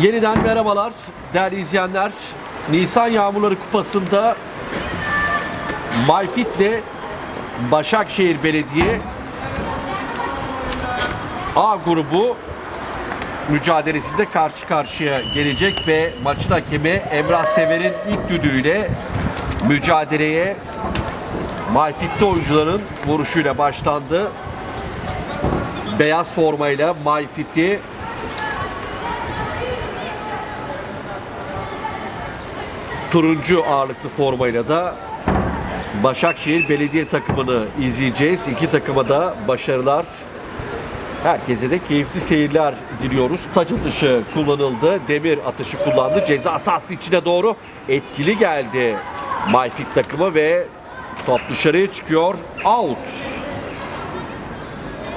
Yeniden merhabalar değerli izleyenler. Nisan Yağmurları Kupası'nda Mayfit'le Başakşehir Belediye A grubu mücadelesinde karşı karşıya gelecek ve maçın hakemi Emrah Sever'in ilk düdüğüyle mücadeleye Mayfit'te oyuncuların vuruşuyla başlandı. Beyaz formayla Mayfit'i turuncu ağırlıklı formayla da Başakşehir Belediye takımını izleyeceğiz. İki takıma da başarılar. Herkese de keyifli seyirler diliyoruz. Taç atışı kullanıldı. Demir atışı kullandı. Ceza sahası içine doğru etkili geldi. Mayfit takımı ve top dışarıya çıkıyor. Out.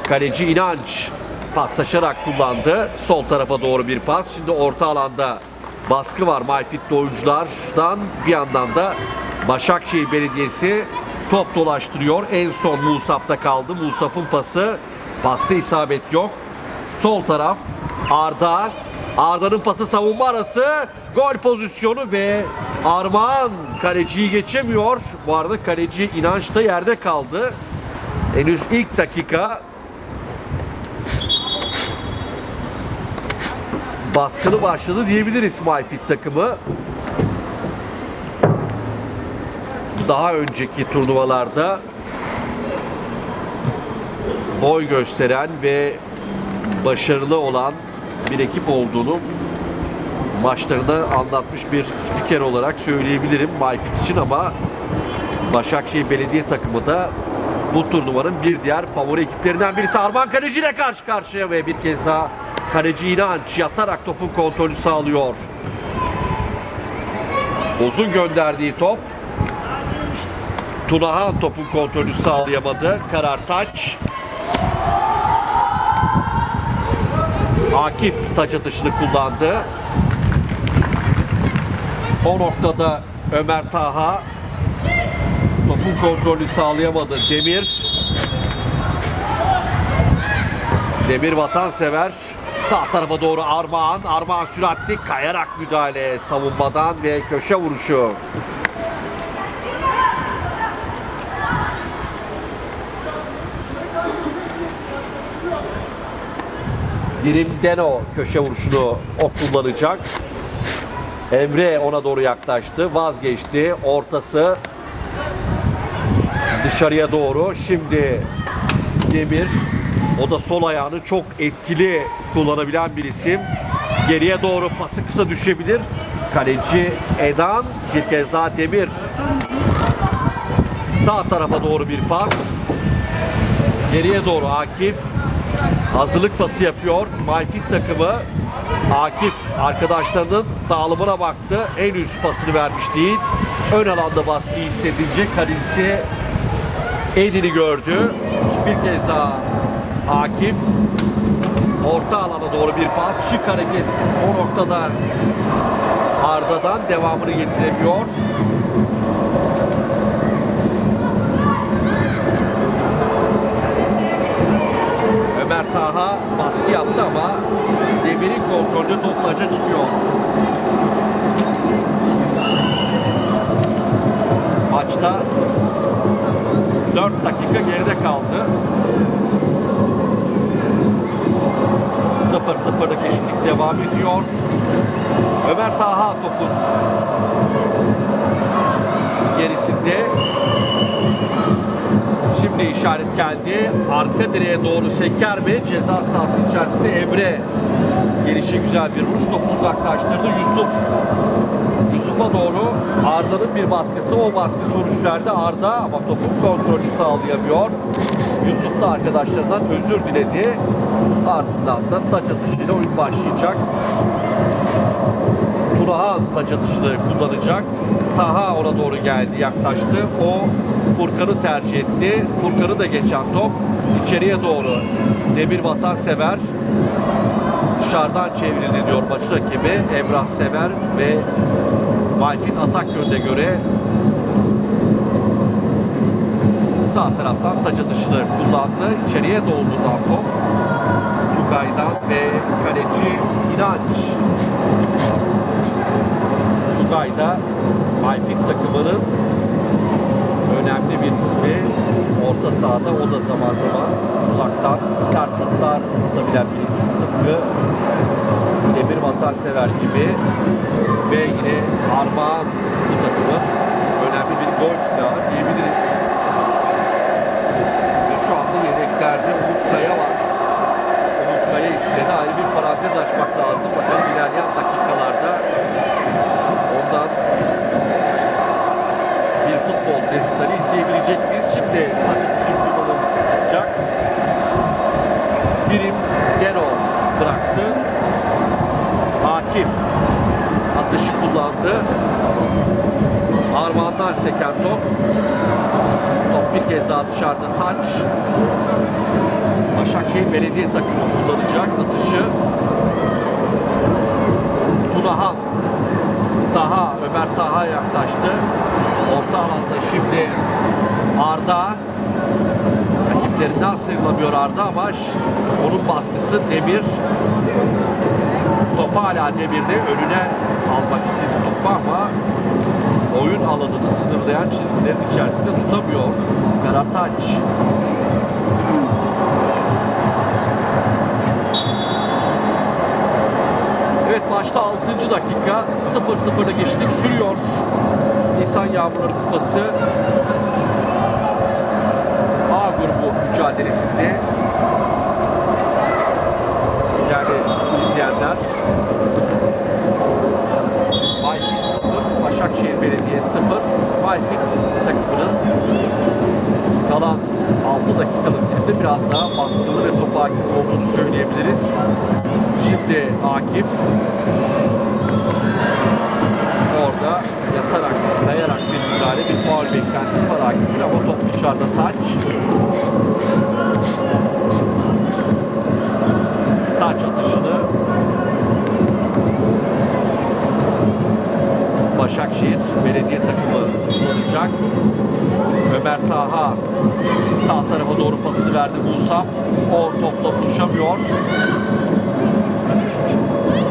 Kaleci İnanç paslaşarak kullandı. Sol tarafa doğru bir pas. Şimdi orta alanda baskı var Mayfit'te oyunculardan. Bir yandan da Başakşehir Belediyesi top dolaştırıyor. En son Musab'da kaldı. Musab'ın pası. Pasta isabet yok. Sol taraf Arda. Arda'nın pası savunma arası. Gol pozisyonu ve Armağan kaleciyi geçemiyor. Bu arada kaleci İnanç da yerde kaldı. Henüz ilk dakika baskılı başladı diyebiliriz Mayfit takımı. Daha önceki turnuvalarda boy gösteren ve başarılı olan bir ekip olduğunu maçlarında anlatmış bir spiker olarak söyleyebilirim Mayfit için ama Başakşehir Belediye takımı da bu turnuvanın bir diğer favori ekiplerinden birisi. Arman Kaleci ile karşı karşıya ve bir kez daha Kaleci İnanç yatarak topun kontrolü sağlıyor. Uzun gönderdiği top. Tunahan topun kontrolü sağlayamadı. Karar taç. Akif taç atışını kullandı. O noktada Ömer Taha topun kontrolü sağlayamadı. Demir Demir vatansever sağ tarafa doğru Armağan. Armağan süratli kayarak müdahale savunmadan ve köşe vuruşu. Dirim Deno köşe vuruşunu o kullanacak. Emre ona doğru yaklaştı. Vazgeçti. Ortası dışarıya doğru. Şimdi Demir o da sol ayağını çok etkili kullanabilen bir isim. Geriye doğru pası kısa düşebilir. Kaleci Edan bir kez daha Demir. Sağ tarafa doğru bir pas. Geriye doğru Akif. Hazırlık pası yapıyor. Mayfit takımı. Akif arkadaşlarının dağılımına baktı. En üst pasını vermiş değil. Ön alanda baskıyı hissedince kalecisi Edin'i gördü. Bir kez daha Akif orta alana doğru bir pas. Şık hareket o noktada Arda'dan devamını getiremiyor. Ömer Taha baskı yaptı ama Demir'in kontrolünde top taca çıkıyor. Maçta 4 dakika geride kaldı. 0-0'lık eşitlik devam ediyor. Ömer Taha topun gerisinde. Şimdi işaret geldi. Arka direğe doğru seker mi? Ceza sahası içerisinde Emre gelişi güzel bir vuruş. Topu uzaklaştırdı. Yusuf Yusuf'a doğru Arda'nın bir baskısı. O baskı sonuç verdi Arda ama topun kontrolü sağlayamıyor. Yusuf da arkadaşlarından özür diledi. Ardından da taç atışıyla oyun başlayacak. Turahan taç atışını kullanacak. Taha ona doğru geldi, yaklaştı. O Furkan'ı tercih etti. Furkan'ı da geçen top içeriye doğru. Demir Vatansever dışarıdan çevrildi diyor maçın rakibi Emrah Sever ve Mayfit atak yönüne göre sağ taraftan taç atışını kullandı. İçeriye doldurulan top Tugay'dan ve kaleci İnanç. Tugay da Mayfit takımının önemli bir ismi. Orta sahada o da zaman zaman uzaktan sert şutlar atabilen bir isim. Tıpkı Demir Vatansever gibi ve yine Armağan bu takımın önemli bir gol silahı diyebiliriz. Ve şu anda yedeklerde Umut Kaya var. Kaya ismine de ayrı bir parantez açmak lazım. Bakalım ilerleyen dakikalarda ondan bir futbol resitali izleyebilecek miyiz? Şimdi taç atışı kullanılacak. Dirim Deno bıraktı. Akif atışı kullandı. Armağan'dan seken top. Top bir kez daha dışarıda taç. Başakşehir Belediye takımı kullanacak atışı. Tunahan Taha, Ömer Taha yaklaştı. Orta alanda şimdi Arda rakiplerinden sıyrılamıyor Arda ama onun baskısı Demir topu hala Demir'de önüne almak istedi topu ama oyun alanını sınırlayan çizgilerin içerisinde tutamıyor Karataç. Evet maçta 6. dakika 0-0'da geçtik sürüyor. Nisan Yağmurları Kupası A grubu mücadelesinde değerli izleyenler Mayfit 0, Başakşehir Belediye 0. Mayfit takımının kalan 6 dakikalık dilimde biraz daha baskılı ve topa hakim olduğunu söyleyebiliriz. Şimdi Akif orada yatarak, kayarak bir müdahale, bir faul beklentisi var Akif'in ama top dışarıda taç. Taç atışını Başakşehir Belediye takımı kullanacak. Ömer Taha sağ tarafa doğru pasını verdi Musab. O topla buluşamıyor.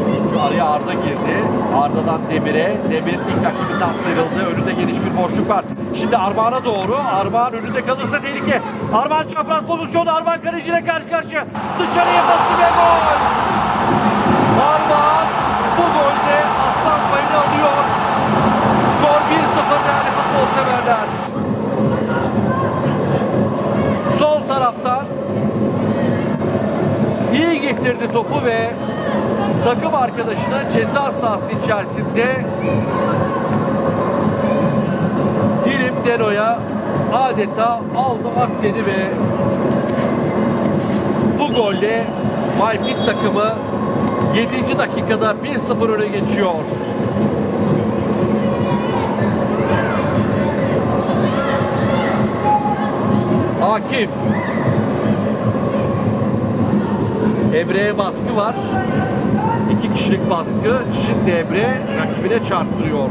Çünkü araya Arda girdi. Arda'dan Demir'e. Demir ilk rakibinden sıyrıldı. Önünde geniş bir boşluk var. Şimdi Armağan'a doğru. Armağan önünde kalırsa tehlike. Armağan çapraz pozisyonu. Armağan kaleciyle karşı karşıya. Dışarıya pası ve gol. Armağan bu golde aslan payını alıyor. Skor 1-0 değerli futbol severler. Sol taraftan iyi getirdi topu ve takım arkadaşına ceza sahası içerisinde Dirim Deno'ya adeta aldı at dedi ve bu golle Mayfit takımı 7. dakikada 1-0 öne geçiyor. Akif Emre'ye baskı var. İki kişilik baskı. Şimdi Emre rakibine çarptırıyor.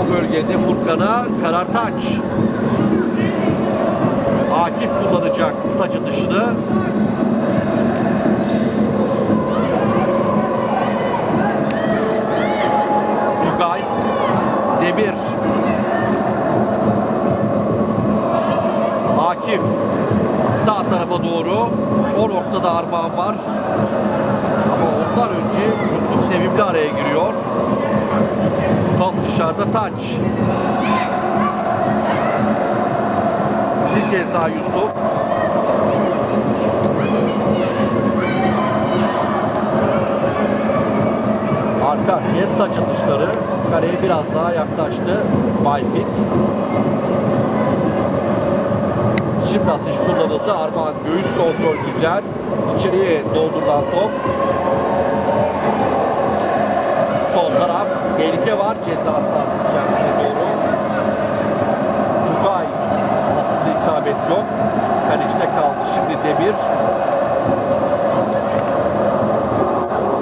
O bölgede Furkan'a Karartaç. Akif kullanacak taç atışını. Tugay. Demir. Akif sağ tarafa doğru o noktada Armağan var. Ama ondan önce Yusuf Sevimli araya giriyor. Top dışarıda taç. Bir kez daha Yusuf. Arka arkaya taç atışları. Kaleye biraz daha yaklaştı. Bayfit. Şimdi atış kullanıldı. Armağan göğüs kontrol güzel. İçeriye doldurulan top. Sol taraf. Tehlike var. Ceza sahası içerisine doğru. Tugay. Aslında isabet yok. Kalecide kaldı. Şimdi Demir.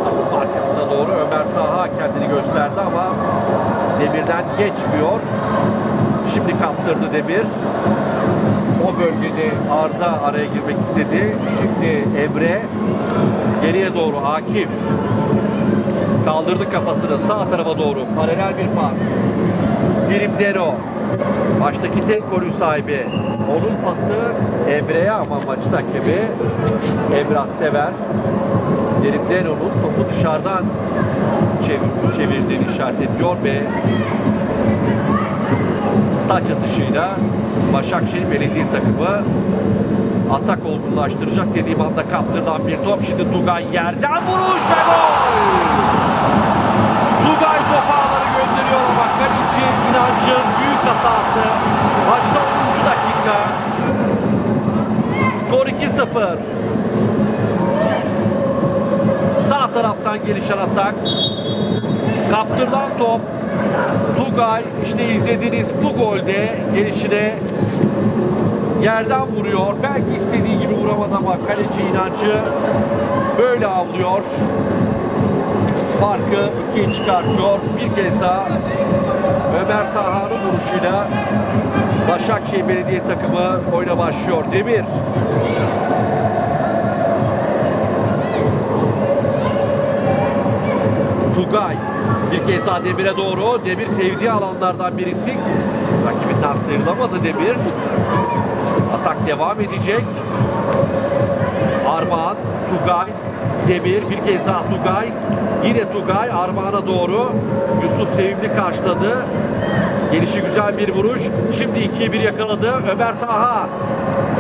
Savunma arkasına doğru Ömer Taha kendini gösterdi ama Demir'den geçmiyor. Şimdi kaptırdı Demir. O bölgede Arda araya girmek istedi. Şimdi Emre geriye doğru Akif kaldırdı kafasını sağ tarafa doğru paralel bir pas. Dirim Deno maçtaki tek golü sahibi. Onun pası Emre'ye ama maçın hakemi Emrah Sever. Dirim Deno'nun topu dışarıdan çevir, çevirdiğini işaret ediyor ve taç atışıyla Başakşehir Belediye takımı atak olgunlaştıracak dediğim anda kaptırılan bir top. Şimdi Tugay yerden vuruş ve gol! Tugay topu ağları gönderiyor ama kaleci İnancı'nın büyük hatası. Maçta 10. dakika. Skor 2-0. Sağ taraftan gelişen atak. Kaptırılan top. Tugay işte izlediğiniz bu golde gelişine yerden vuruyor. Belki istediği gibi vuramadı ama kaleci inancı böyle avlıyor. Farkı ikiye çıkartıyor. Bir kez daha Ömer Tahan'ın vuruşuyla Başakşehir Belediye takımı oyuna başlıyor. Demir. Tugay bir kez daha Demir'e doğru. Demir sevdiği alanlardan birisi. Rakibinden sıyrılamadı Demir. Atak devam edecek. Armağan, Tugay, Demir bir kez daha Tugay. Yine Tugay Armağan'a doğru. Yusuf Sevimli karşıladı. Gelişi güzel bir vuruş. Şimdi 2'ye 1 yakaladı. Ömer Taha.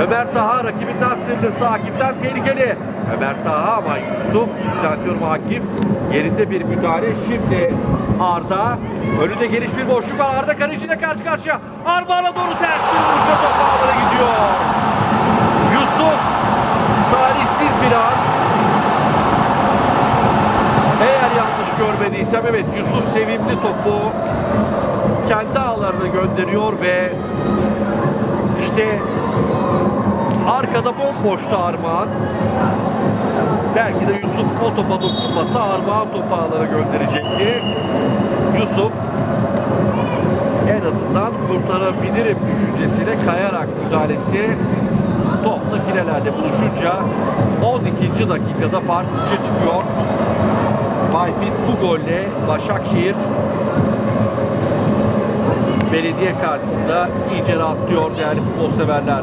Ömer Taha rakibinden sıyrılırsa Akif'ten tehlikeli. Ömer Taha ama Yusuf düzeltiyorum Akif. Yerinde bir müdahale. Şimdi Arda. Önünde geniş bir boşluk var. Arda kaleciyle karşı karşıya. Armağan'a doğru ters bir vuruşla top gidiyor. Yusuf talihsiz bir an. Eğer yanlış görmediysem evet Yusuf sevimli topu kendi ağlarına gönderiyor ve işte arkada bomboştu Armağan. Belki de Yusuf o topa dokunmasa Armağan topu ağlara gönderecekti. Yusuf en azından kurtarabilirim düşüncesiyle kayarak müdahalesi topta filelerle buluşunca 12. dakikada fark 3'e çıkıyor. Mayfit bu golle Başakşehir belediye karşısında iyice rahatlıyor değerli futbol severler.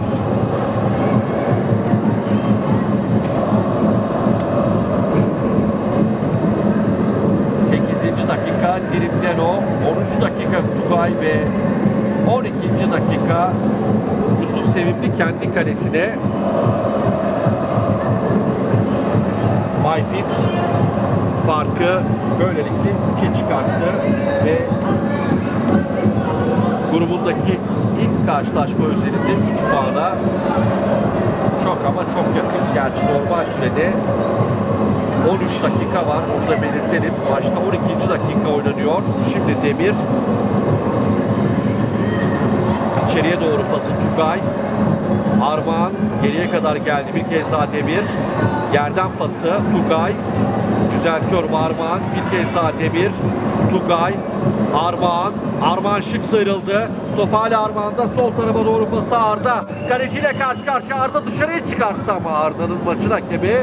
Dirimdeno, 10. dakika Tugay ve 12. dakika Yusuf Sevimli kendi kalesine Mayfit farkı böylelikle 3'e çıkarttı ve grubundaki ilk karşılaşma özelinde 3 puana çok ama çok yakın. Gerçi normal sürede 13 dakika var. Onu da belirtelim. Maçta 12. dakika oynanıyor. Şimdi Demir içeriye doğru pası Tugay. Armağan geriye kadar geldi. Bir kez daha Demir. Yerden pası Tugay. Düzeltiyorum Armağan. Bir kez daha Demir. Tugay. Armağan. Armağan şık sıyrıldı. Top hala Armağan'da. Sol tarafa doğru pası Arda. Kaleciyle karşı karşıya Arda dışarıya çıkarttı ama Arda'nın maçın hakemi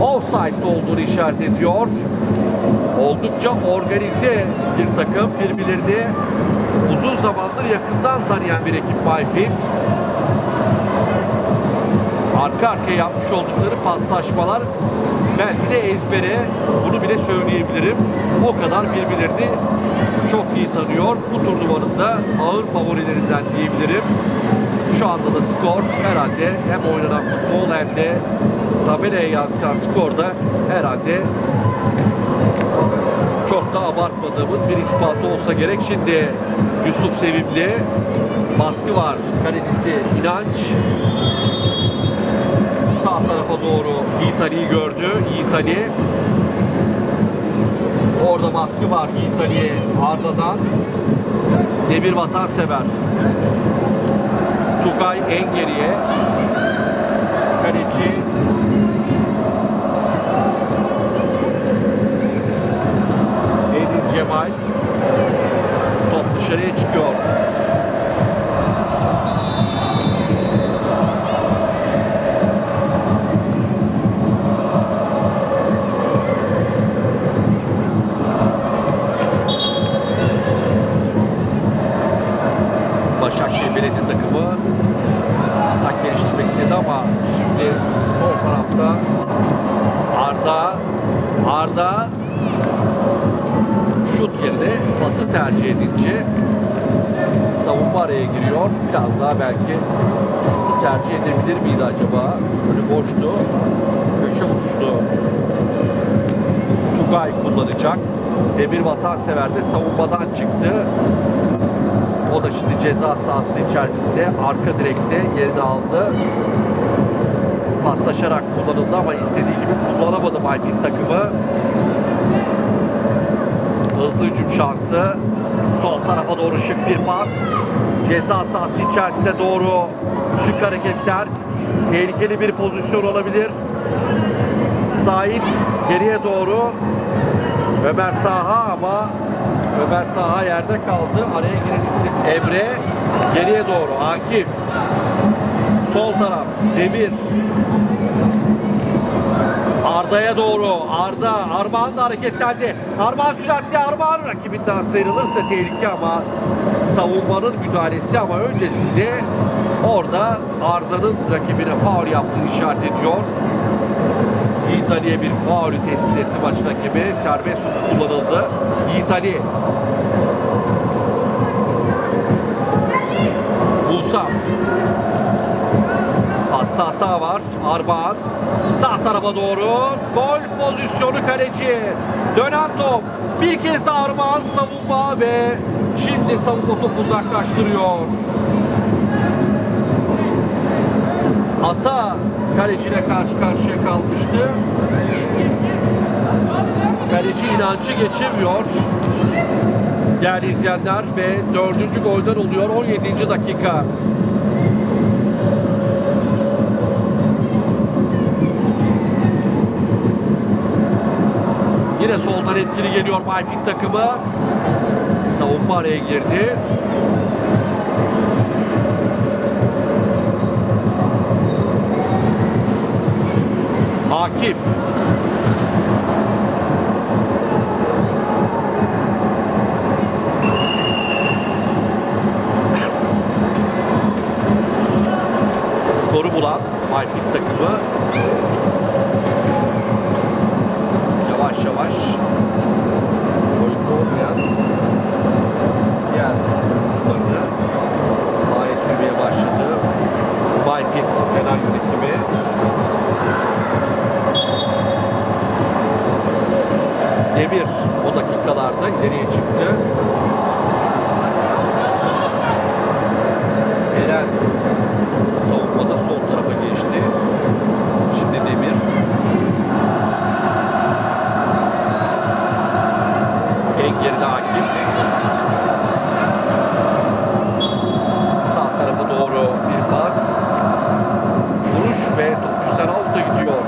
offside olduğunu işaret ediyor. Oldukça organize bir takım. Birbirlerini uzun zamandır yakından tanıyan bir ekip Mayfit. Arka arkaya yapmış oldukları paslaşmalar belki de ezbere bunu bile söyleyebilirim. O kadar birbirlerini çok iyi tanıyor. Bu turnuvanın da ağır favorilerinden diyebilirim. Şu anda da skor herhalde hem oynanan futbol hem de tabelaya yansıyan skorda herhalde çok da abartmadığımın bir ispatı olsa gerek. Şimdi Yusuf Sevimli baskı var. Kalecisi İnanç sağ tarafa doğru Yiğit Ali'yi gördü. Yiğit Ali orada baskı var Yiğit Ali Arda'dan. Demir vatansever. Tugay en geriye. Kaleci Edil Cemal. Top dışarıya çıkıyor. Takımı atak geliştirmek istedi ama şimdi sol tarafta Arda Arda şut yerine pası tercih edince savunma araya giriyor. Biraz daha belki şutu tercih edebilir miydi acaba? Önü boştu. Köşe vuruşunu Tugay kullanacak. Demir Vatansever de savunmadan çıktı. O da şimdi ceza sahası içerisinde arka direkte yerini aldı. Paslaşarak kullanıldı ama istediği gibi kullanamadı Mayfit takımı. Hızlı hücum şansı. Sol tarafa doğru şık bir pas. Ceza sahası içerisine doğru şık hareketler. Tehlikeli bir pozisyon olabilir. Sait geriye doğru. Ömer Taha ama Ömer Taha yerde kaldı. Araya giren isim Emre. Geriye doğru Akif. Sol taraf Demir. Arda'ya doğru. Arda. Armağan da hareketlendi. Armağan süratli Armağan rakibinden sıyrılırsa tehlike ama savunmanın müdahalesi ama öncesinde orada Arda'nın rakibine faul yaptığını işaret ediyor. Yiğit Ali'ye bir faulü tespit etti maç rakibi. Serbest vuruş kullanıldı. Yiğit Ali. Musa. Pasta hata var. Armağan. Sağ tarafa doğru. Gol pozisyonu kaleci. Dönen top. Bir kez daha Armağan savunma ve şimdi savunma topu uzaklaştırıyor. Ata kaleciyle karşı karşıya kalmıştı. Kaleci inancı geçemiyor. Değerli izleyenler ve dördüncü golden oluyor 17. dakika. Yine soldan etkili geliyor Mayfit takımı. Savunma araya girdi. Akif. Skoru bulan Mayfit takımı yavaş yavaş oyunda olmayan diğer oyuncularını sahaya sürmeye başladı. Mayfit genel yönetimi o dakikalarda ileriye çıktı. Eren savunmada sol tarafa geçti. Şimdi Demir. En geride Akif. Sağ tarafa doğru bir pas. Vuruş ve top üstten alta gidiyor.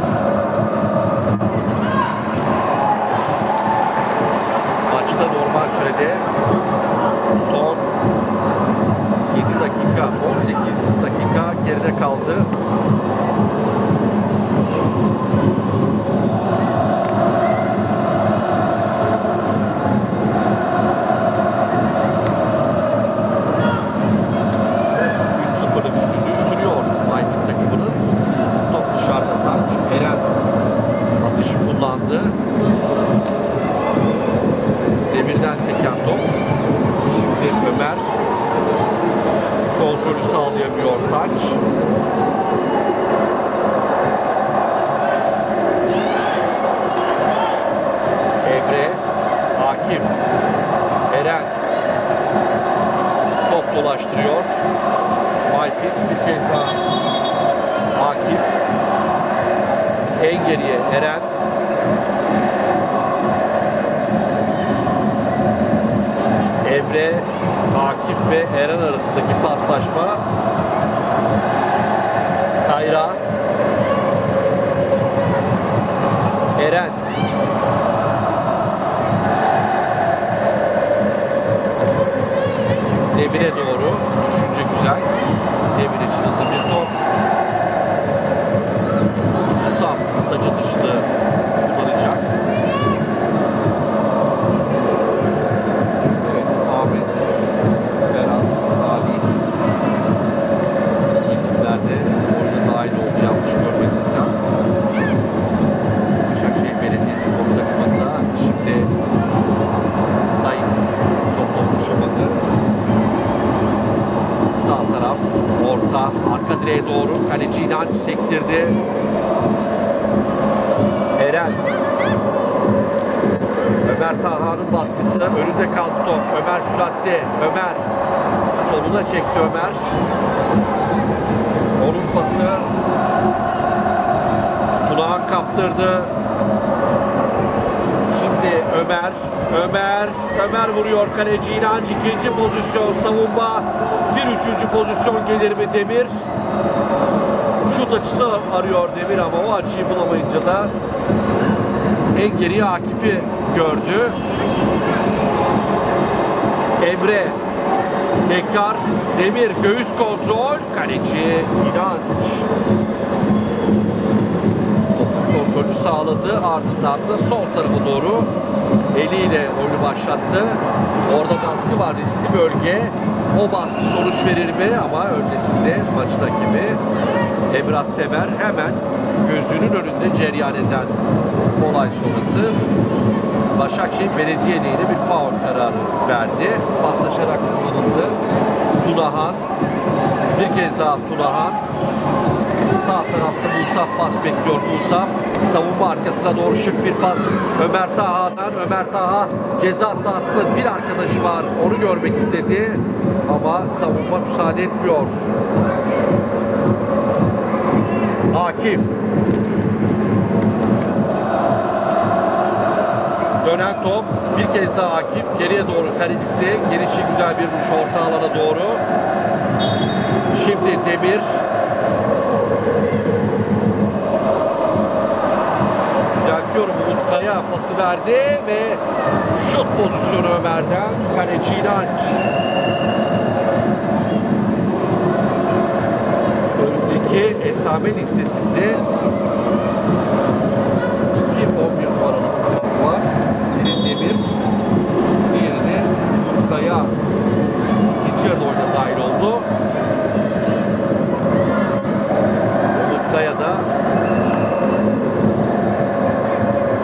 Maçta normal sürede son 7 dakika, 18 dakika geride kaldı. ...3-0'lık üstünlüğü sürüyor Mayfit takımının. Top dışarıda Tanç Eren atışı kullandı. Demirden seken top. Şimdi Ömer kontrolü sağlayamıyor taç. Emre, Akif, Eren top dolaştırıyor. Mayfit bir kez daha Akif en geriye Eren Emre, Akif ve Eren arasındaki paslaşma. Kayra. Eren. Demir'e doğru. Düşünce güzel. Demir için hızlı bir top. Musab taç atışını kullanacak. Evet, Ahmet, Berat, Salih, Sağ taraf, orta, arka direğe doğru. Kaleci İnanç sektirdi. Eren. Ömer Taha'nın baskısı. Önünde kaldı top. Ömer süratli. Ömer. Soluna çekti Ömer. Onun pası. Tunağan kaptırdı. Şimdi Ömer, Ömer, Ömer vuruyor kaleci İnanç ikinci pozisyon savunma. Bir üçüncü pozisyon gelir mi Demir? Şut açısı arıyor Demir ama o açıyı bulamayınca da en geriye Akif'i gördü. Emre tekrar Demir göğüs kontrol kaleci İnanç topun kontrolünü sağladı. Ardından da sol tarafa doğru eliyle oyunu başlattı. Orada baskı var riskli bölge. O baskı sonuç verir mi? Ama öncesinde maçın hakemi Emrah Sever hemen gözünün önünde cereyan eden olay sonrası Başakşehir Belediye Lehine bir faul kararı verdi. Paslaşarak kullanıldı. Tunahan bir kez daha Tunahan Sağ tarafta Musa pas bekliyor Musa. Savunma arkasına doğru şık bir pas. Ömer Taha'dan. Ömer Taha ceza sahasında bir arkadaşı var. Onu görmek istedi. Ama savunma müsaade etmiyor. Akif. Dönen top. Bir kez daha Akif. Geriye doğru kalecisi. Gelişi güzel bir vuruş orta alana doğru. Şimdi Demir. Düzeltiyorum Umut Kaya pası verdi ve şut pozisyonu Ömer'den kaleci İnanç. Esame listesinde iki 11 numaralı futbolcu var. Biri Demir, diğeri de Kaya. İkinci yarıda oyuna dahil oldu. Umut da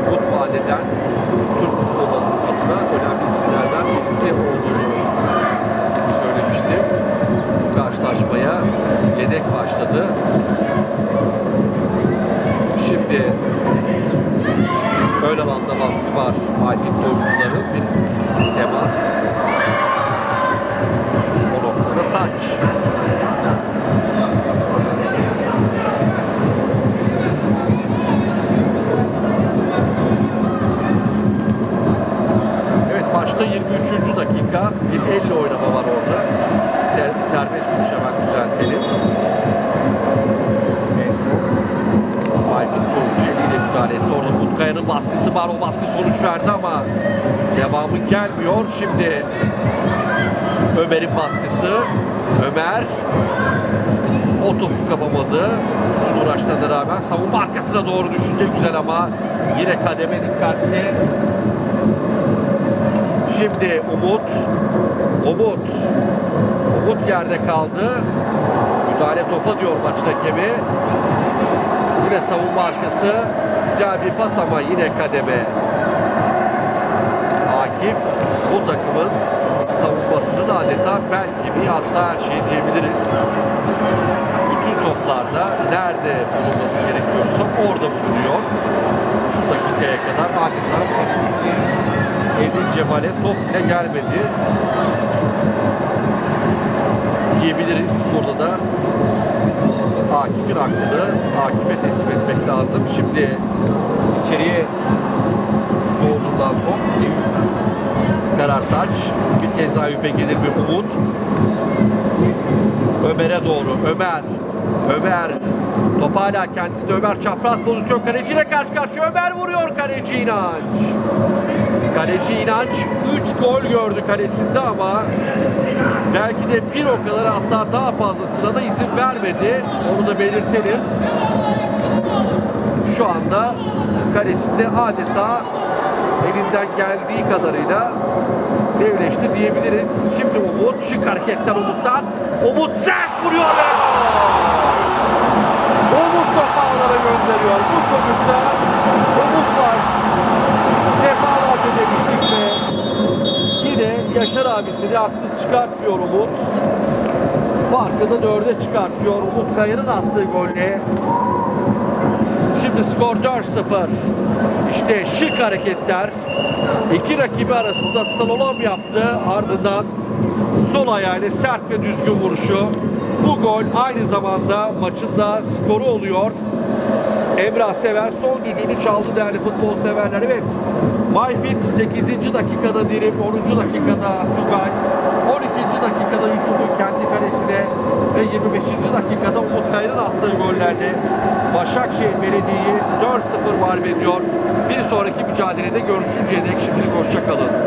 umut vadeden Türk futbolu adına önemli isimlerden birisi olduğunu söylemiştim. Bu karşılaşmaya yedek başladı. Şimdi ön alanda baskı var. Ayfit oyuncuların bir temas. O noktada taç. Evet maçta 23. dakika bir elle oynama var orada. Ser, serbest vuruş hemen düzeltelim. En son Ayfit Doğucu eliyle müdahale etti. Orada Mutkaya'nın baskısı var. O baskı sonuç verdi ama devamı gelmiyor. Şimdi Ömer'in baskısı. Ömer o topu kapamadı. Bütün uğraşlarına rağmen savunma arkasına doğru düşünce güzel ama yine kademe dikkatli. Şimdi Umut. Umut. Umut yerde kaldı. Müdahale topa diyor maç hakemi. Yine savunma arkası. Güzel bir pas ama yine kademe. Akif bu takımın savunmasının adeta bel gibi hatta her şey diyebiliriz. Bütün toplarda nerede bulunması gerekiyorsa orada bulunuyor. Şu dakikaya kadar adeta panikisi Edin Cemal'e top bile gelmedi diyebiliriz. Burada da Akif'in hakkını Akif'e teslim etmek lazım. Şimdi içeriye doğrulan top Eyüp Karartaç. Bir kez daha Eyüp'e gelir bir umut. Ömer'e doğru. Ömer. Ömer. Top hala kendisinde. Ömer çapraz pozisyon kaleciyle karşı karşıya. Ömer vuruyor kaleci İnanç. Kaleci İnanç 3 gol gördü kalesinde ama belki de bir o kadar hatta daha fazlasına da izin vermedi. Onu da belirtelim. Şu anda kalesinde adeta elinden geldiği kadarıyla devleşti diyebiliriz. Şimdi Umut, şık hareketler Umut'tan. Umut sert vuruyor ve! Umut topu ağlara gönderiyor. Bu çocukta Umut var. Defalarca demiştik ve yine Yaşar abisini haksız çıkartmıyor Umut. farkı da dörde çıkartıyor Umut Kaya'nın attığı golle. Şimdi skor 4-0. İşte şık hareketler. İki rakibi arasında slalom yaptı. Ardından sol ayağıyla sert ve düzgün vuruşu. Bu gol aynı zamanda maçın da skoru oluyor. Emrah Sever son düdüğünü çaldı değerli futbol severler. Evet. Mayfit 8. dakikada Dirim, 10. dakikada Tugay, 12. dakikada Yusuf'un kendi kalesine ve 25. dakikada Umut Kayır'ın attığı gollerle Başakşehir Belediye'yi 4-0 mağlup ediyor. Bir sonraki mücadelede görüşünceye dek şimdilik hoşçakalın.